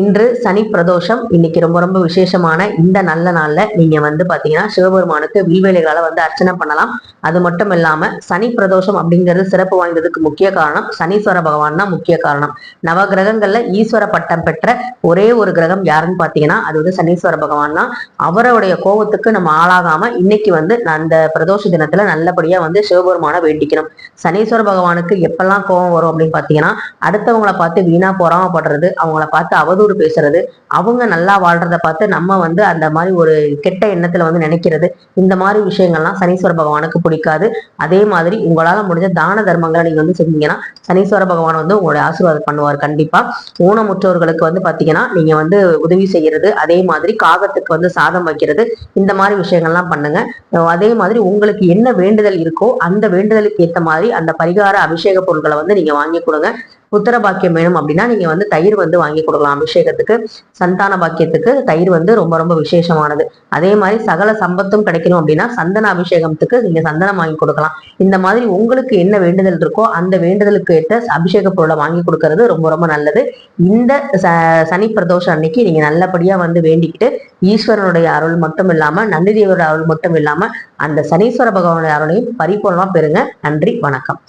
இன்று சனி பிரதோஷம். இன்னைக்கு ரொம்ப ரொம்ப விசேஷமான இந்த நல்ல நாள்ல நீங்க வந்து பாத்தீங்கன்னா சிவபெருமானுக்கு வில்வேலைகளால வந்து அர்ச்சனை பண்ணலாம். அது மட்டும் இல்லாம சனி பிரதோஷம் அப்படிங்கிறது சிறப்பு வாய்ந்ததுக்கு முக்கிய காரணம் சனீஸ்வர பகவான் தான் முக்கிய காரணம். நவ கிரகங்கள்ல ஈஸ்வர பட்டம் பெற்ற ஒரே ஒரு கிரகம் யாருன்னு பாத்தீங்கன்னா அது வந்து சனீஸ்வர பகவான் தான். அவருடைய கோபத்துக்கு நம்ம ஆளாகாம இன்னைக்கு வந்து அந்த பிரதோஷ தினத்துல நல்லபடியா வந்து சிவபெருமான வேண்டிக்கணும். சனீஸ்வர பகவானுக்கு எப்பெல்லாம் கோபம் வரும் அப்படின்னு பாத்தீங்கன்னா அடுத்தவங்களை பார்த்து வீணா பொறாமப்படுறது அவங்கள பார்த்து அவதூறு பேசுறது அவங்க நல்லா வாழ்றத பார்த்து நம்ம வந்து அந்த மாதிரி ஒரு கெட்ட எண்ணத்துல வந்து நினைக்கிறது இந்த மாதிரி விஷயங்கள்லாம் சனீஸ்வர பகவானுக்கு பிடிக்காது. அதே மாதிரி உங்களால முடிஞ்ச தான தர்மங்களை நீங்க வந்து செஞ்சீங்கன்னா சனீஸ்வர பகவான் வந்து உங்களுடைய ஆசீர்வாதம் பண்ணுவார் கண்டிப்பா. ஊனமுற்றோர்களுக்கு வந்து பாத்தீங்கன்னா நீங்க வந்து உதவி செய்யறது அதே மாதிரி காகத்துக்கு வந்து சாதம் வைக்கிறது இந்த மாதிரி விஷயங்கள்லாம் பண்ணுங்க. அதே மாதிரி உங்களுக்கு என்ன வேண்டுதல் இருக்கோ அந்த வேண்டுதலுக்கு ஏத்த மாதிரி அந்த பரிகார அபிஷேக பொருட்களை வந்து நீங்க வாங்கி கொடுங்க. புத்திர பாக்கியம் வேணும் அப்படின்னா நீங்க வந்து தயிர் வந்து வாங்கி கொடுக்கலாம். அபிஷேகத்துக்கு சந்தான பாக்கியத்துக்கு தயிர் வந்து ரொம்ப ரொம்ப விசேஷமானது. அதே மாதிரி சகல சம்பத்தும் கிடைக்கணும் அப்படின்னா சந்தன அபிஷேகத்துக்கு நீங்க சந்தனம் வாங்கி கொடுக்கலாம். இந்த மாதிரி உங்களுக்கு என்ன வேண்டுதல் இருக்கோ அந்த வேண்டுதலுக்கு ஏற்ற அபிஷேக பொருளை வாங்கி கொடுக்கறது ரொம்ப ரொம்ப நல்லது. இந்த சனி பிரதோஷம் அன்னைக்கு நீங்க நல்லபடியா வந்து வேண்டிக்கிட்டு ஈஸ்வரனுடைய அருள் மட்டும் இல்லாம நந்திதேவரோட அருள் மட்டும் இல்லாம அந்த சனீஸ்வர பகவானுடைய அருளையும் பரிபூர்ணமா பெறுங்க. நன்றி வணக்கம்.